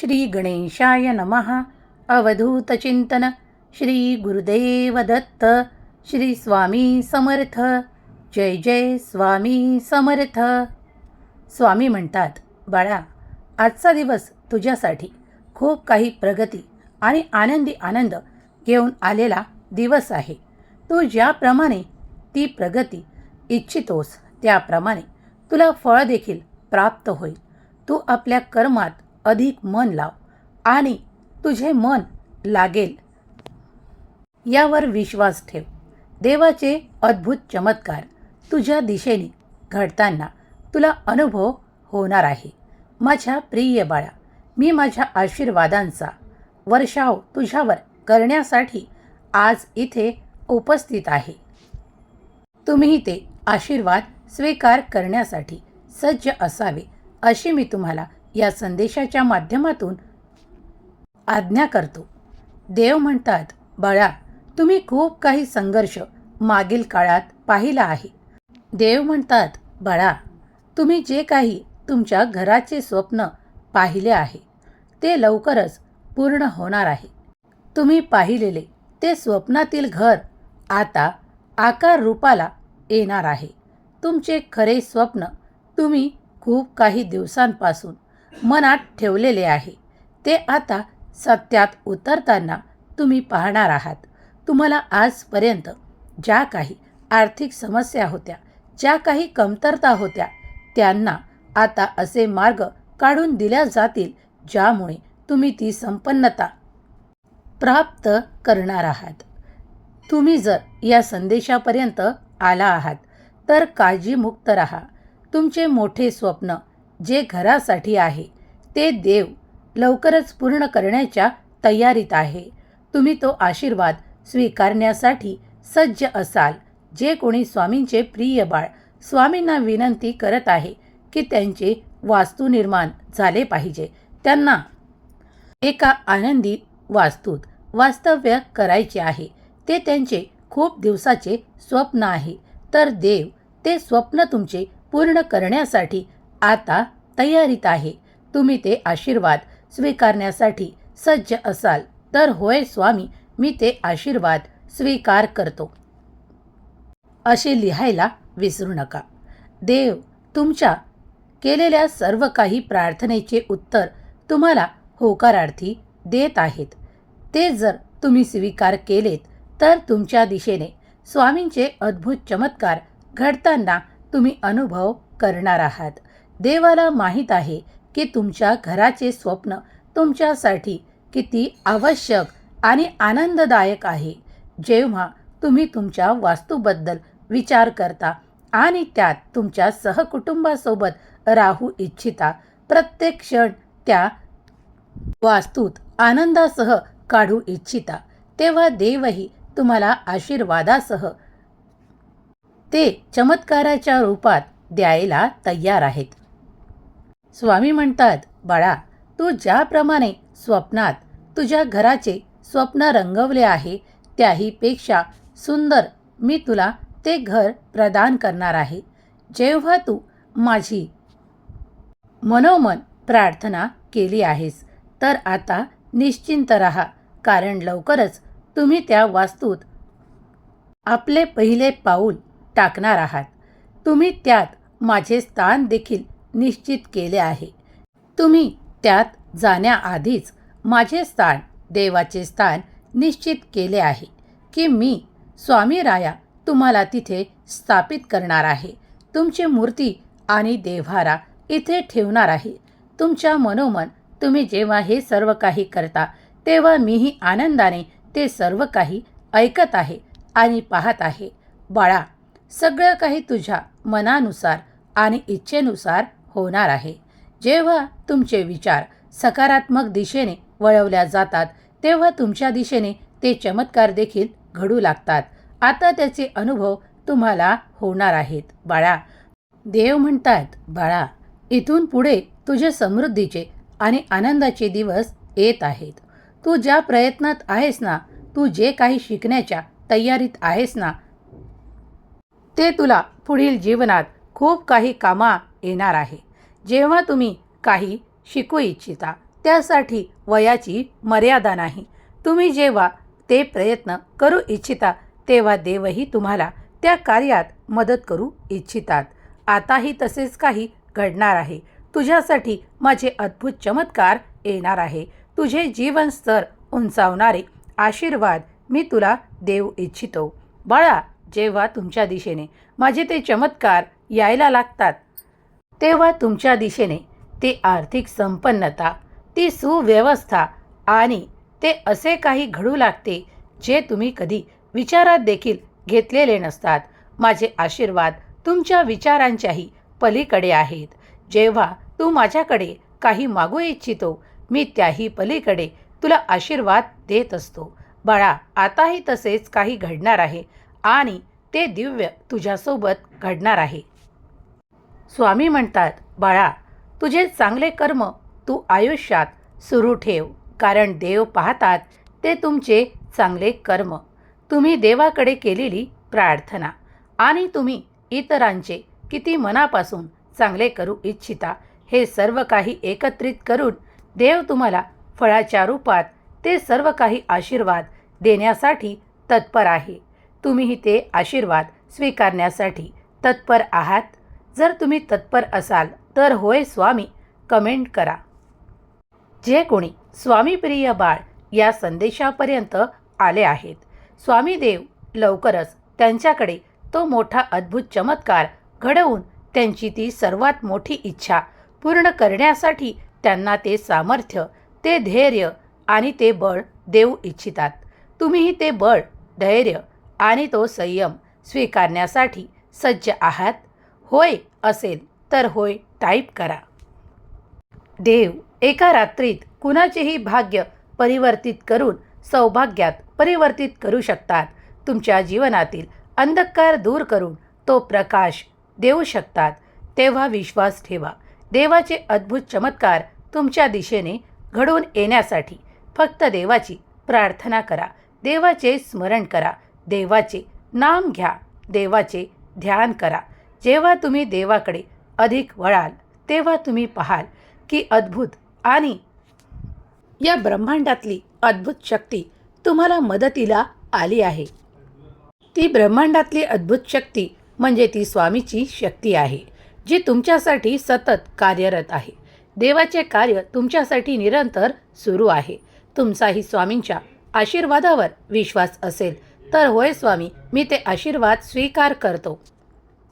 श्री गणेशाय नमः. अवधूतचिंतन श्री गुरुदेव दत्त श्री स्वामी समर्थ. जय जय स्वामी समर्थ. स्वामी म्हणतात बाळा आजचा दिवस तुझ्यासाठी खूप काही प्रगती आणि आनंदी आनंद घेऊन आलेला दिवस आहे. तू ज्याप्रमाणे ती प्रगती इच्छितोस त्याप्रमाणे तुला फळ देखील प्राप्त होईल. तू आपल्या कर्मात अधिक मन लाव आणि तुझे मन लागेल. यावर विश्वास ठेव. देवाचे अद्भुत चमत्कार तुझ्या दिशेने घडताना तुला अनुभव होणार आहे. माझ्या प्रिय बाळा मी माझ्या आशीर्वादांचा वर्षाव तुझ्यावर करण्यासाठी आज इथे उपस्थित आहे. तुम्ही ते आशीर्वाद स्वीकार करण्यासाठी सज्ज असावे अशी मी तुम्हाला या संदेशाच्या माध्यमातून आज्ञा करतो. देव म्हणतात बाळा तुम्ही खूप काही संघर्ष मागील काळात पाहिला आहे. देव म्हणतात बाळा तुम्ही जे काही तुमच्या घराचे स्वप्न पाहिले आहे ते लवकरच पूर्ण होणार आहे. तुम्ही पाहिलेले ते स्वप्नातील घर आता आकार रूपाला येणार आहे. तुमचे खरे स्वप्न तुम्ही खूप काही दिवसांपासून मनात ठेवलेले आहे. ते आता सत्यात उतरताना तुम्ही पाहणार आहात. तुम्हाला आजपर्यंत ज्या काही आर्थिक समस्या होत्या ज्या काही कमतरता होत्या त्यांना आता असे मार्ग काढून दिल्या जातील ज्यामुळे तुम्ही ती संपन्नता प्राप्त करणार आहात. तुम्ही जर या संदेशापर्यंत आला आहात तर काळजीमुक्त राहा. तुमचे मोठे स्वप्न जे घरासाठी आहे ते देव लवकरच पूर्ण करण्याच्या तयारीत आहे. तुम्ही तो आशीर्वाद स्वीकारण्यासाठी सज्ज असाल. जे कोणी स्वामींचे प्रिय बाळ स्वामींना विनंती करत आहे की त्यांचे वास्तू निर्माण झाले पाहिजे. त्यांना एका आनंदी वास्तूत वास्तव्य करायचे आहे. ते त्यांचे खूप दिवसाचे स्वप्न आहे. तर देव ते स्वप्न तुमचे पूर्ण करण्यासाठी आता तयारीत आहे. तुम्ही ते आशीर्वाद स्वीकारण्यासाठी सज्ज असाल. तर होय स्वामी मी ते आशीर्वाद स्वीकार करतो. असे लिहायला विसरू नका. देव तुमच्या केलेल्या सर्व काही प्रार्थनेचे उत्तर तुम्हाला होकारार्थी देत आहेत. ते जर तुम्ही स्वीकार केलेत तर तुमच्या दिशेने स्वामींचे अद्भुत चमत्कार घडताना तुम्ही अनुभव करणार आहात. देवाला माहीत आहे की तुमच्या घराचे स्वप्न तुमच्यासाठी किती आवश्यक आणि आनंददायक आहे. जेव्हा तुम्ही तुमच्या वास्तूबद्दल विचार करता आणि त्यात तुमच्या सहकुटुंबासोबत राहू इच्छिता प्रत्येक क्षण त्या वास्तूत आनंदासह काढू इच्छिता तेव्हा देवही तुम्हाला आशीर्वादासह ते चमत्काराच्या रूपात द्यायला तयार आहेत. स्वामी म्हणतात बाळा तू ज्याप्रमाणे स्वप्नात तुझ्या घराचे स्वप्न रंगवले आहे त्याहीपेक्षा सुंदर मी तुला ते घर प्रदान करणार आहे. जेव्हा तू माझी मनोमन प्रार्थना केली आहेस तर आता निश्चिंत राहा कारण लवकरच तुम्ही त्या वास्तूत आपले पहिले पाऊल टाकणार आहात. तुम्ही त्यात माझे स्थान देखील निश्चित केले आहे. तुम्ही त्यात जाण्याआधीच माझे स्थान देवाचे स्थान निश्चित केले आहे की मी स्वामी राया तुम्हाला तिथे स्थापित करणार आहे. तुमची मूर्ती आणि देव्हारा इथे ठेवणार आहे. तुमच्या मनोमन तुम्ही जेव्हा हे सर्व काही करता तेव्हा मीही आनंदाने ते सर्व काही ऐकत आहे आणि पाहत आहे. बाळा सगळं काही तुझ्या मनानुसार आणि इच्छेनुसार होणार आहे. जेव्हा तुमचे विचार सकारात्मक दिशेने वळवल्या जातात तेव्हा तुमच्या दिशेने ते चमत्कार देखील घडू लागतात. आता त्याचे अनुभव तुम्हाला होणार आहेत. बाळा देव म्हणतात बाळा इथून पुढे तुझे समृद्धीचे आणि आनंदाचे दिवस येत आहेत. तू ज्या प्रयत्नात आहेस ना तू जे काही शिकण्याच्या तयारीत आहेस ना ते तुला पुढील जीवनात खूप काही कामा येणार आहे. जेव्हा तुम्ही काही शिकू इच्छिता त्यासाठी वयाची मर्यादा नाही. तुम्ही जेव्हा ते प्रयत्न करू इच्छिता तेव्हा देवही तुम्हाला त्या कार्यात मदत करू इच्छितात. आताही तसेच काही घडणार आहे. तुझ्यासाठी माझे अद्भुत चमत्कार येणार आहे. तुझे जीवनस्तर उंचावणारे आशीर्वाद मी तुला देऊ इच्छितो. बाळा जेव्हा तुमच्या दिशेने माझे ते चमत्कार यायला लागतात तेव्हा तुमच्या दिशेने ती आर्थिक संपन्नता ती सुव्यवस्था आणि ते असे काही घडू लागते जे तुम्ही कधी विचारात देखील घेतलेले नसतात. माझे आशीर्वाद तुमच्या विचारांच्याही पलीकडे आहेत. जेव्हा तू माझ्याकडे काही मागू इच्छितो मी त्याही पलीकडे तुला आशीर्वाद देत असतो. बाळा आताही तसेच काही घडणार आहे आणि ते दिव्य तुझ्यासोबत घडणार आहे. स्वामी म्हणतात बाळा तुझे चांगले कर्म तू आयुष्यात सुरू ठेव कारण देव पाहतात ते तुमचे चांगले कर्म. तुम्ही देवाकडे केलेली प्रार्थना आणि तुम्ही इतरांचे किती मनापासून चांगले करू इच्छिता हे सर्व काही एकत्रित करून देव तुम्हाला फळाच्या रूपात ते सर्व काही आशीर्वाद देण्यासाठी तत्पर आहे. तुम्हीही ते आशीर्वाद स्वीकारण्यासाठी तत्पर आहात. जर तुम्ही तत्पर असाल तर होय स्वामी कमेंट करा. जे कोणी स्वामीप्रिय बाळ या संदेशापर्यंत आले आहेत स्वामी देव लवकरच त्यांच्याकडे तो मोठा अद्भुत चमत्कार घडवून त्यांची ती सर्वात मोठी इच्छा पूर्ण करण्यासाठी त्यांना ते सामर्थ्य ते धैर्य आणि ते बळ देऊ इच्छितात. तुम्हीही ते बळ धैर्य आणि तो संयम स्वीकारण्यासाठी सज्ज आहात. होय असेल तर होय टाईप करा. देव एका रात्रीत कुणाचेही भाग्य परिवर्तित करून सौभाग्यात परिवर्तित करू शकतात. तुमच्या जीवनातील अंधकार दूर करून तो प्रकाश देऊ शकतात. तेव्हा विश्वास ठेवा. देवाचे अद्भुत चमत्कार तुमच्या दिशेने घडून येण्यासाठी फक्त देवाची प्रार्थना करा. देवाचे स्मरण करा. देवाचे नाम घ्या. देवाचे ध्यान करा. जेव्हा तुम्ही देवाकडे अधिक वळाल तेव्हा तुम्ही पाहाल की अद्भुत आणि या ब्रह्मांडातली अद्भुत शक्ती तुम्हाला मदतीला आली आहे. ती ब्रह्मांडातली अद्भुत शक्ती म्हणजे ती स्वामीची शक्ती आहे जी तुमच्यासाठी सतत कार्यरत आहे. देवाचे कार्य तुमच्यासाठी निरंतर सुरू आहे. तुमचाही स्वामींच्या आशीर्वादावर विश्वास असेल तर होय स्वामी मी ते आशीर्वाद स्वीकार करतो.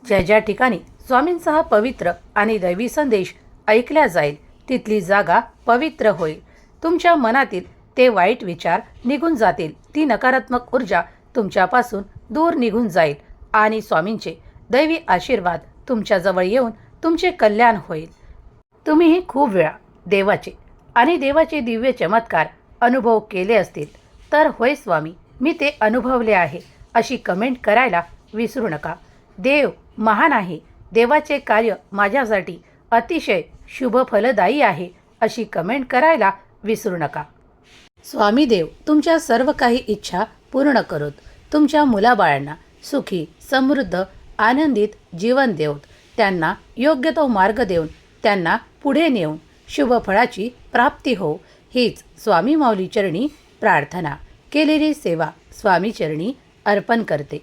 ज्या ज्या ठिकाणी स्वामींचा पवित्र आणि दैवी संदेश ऐकल्या जाईल तिथली जागा पवित्र होईल. तुमच्या मनातील ते वाईट विचार निघून जातील. ती नकारात्मक ऊर्जा तुमच्यापासून दूर निघून जाईल आणि स्वामींचे दैवी आशीर्वाद तुमच्याजवळ येऊन तुमचे कल्याण होईल. तुम्हीही खूप वेळा देवाचे आणि देवाचे दिव्य चमत्कार अनुभव केले असतील तर होय स्वामी मी ते अनुभवले आहे अशी कमेंट करायला विसरू नका. देव महान आहे. देवाचे कार्य माझ्यासाठी अतिशय शुभ फलदायी आहे अशी कमेंट करायला विसरू नका. स्वामी देव तुमच्या सर्व काही इच्छा पूर्ण करोत. तुमच्या मुलाबाळांना सुखी समृद्ध आनंदित जीवन देऊत त्यांना योग्य तो मार्ग देऊन त्यांना पुढे नेऊन शुभफळाची प्राप्ती हो हीच स्वामी माऊली चरणी प्रार्थना. केलेली सेवा स्वामी चरणी अर्पण करते.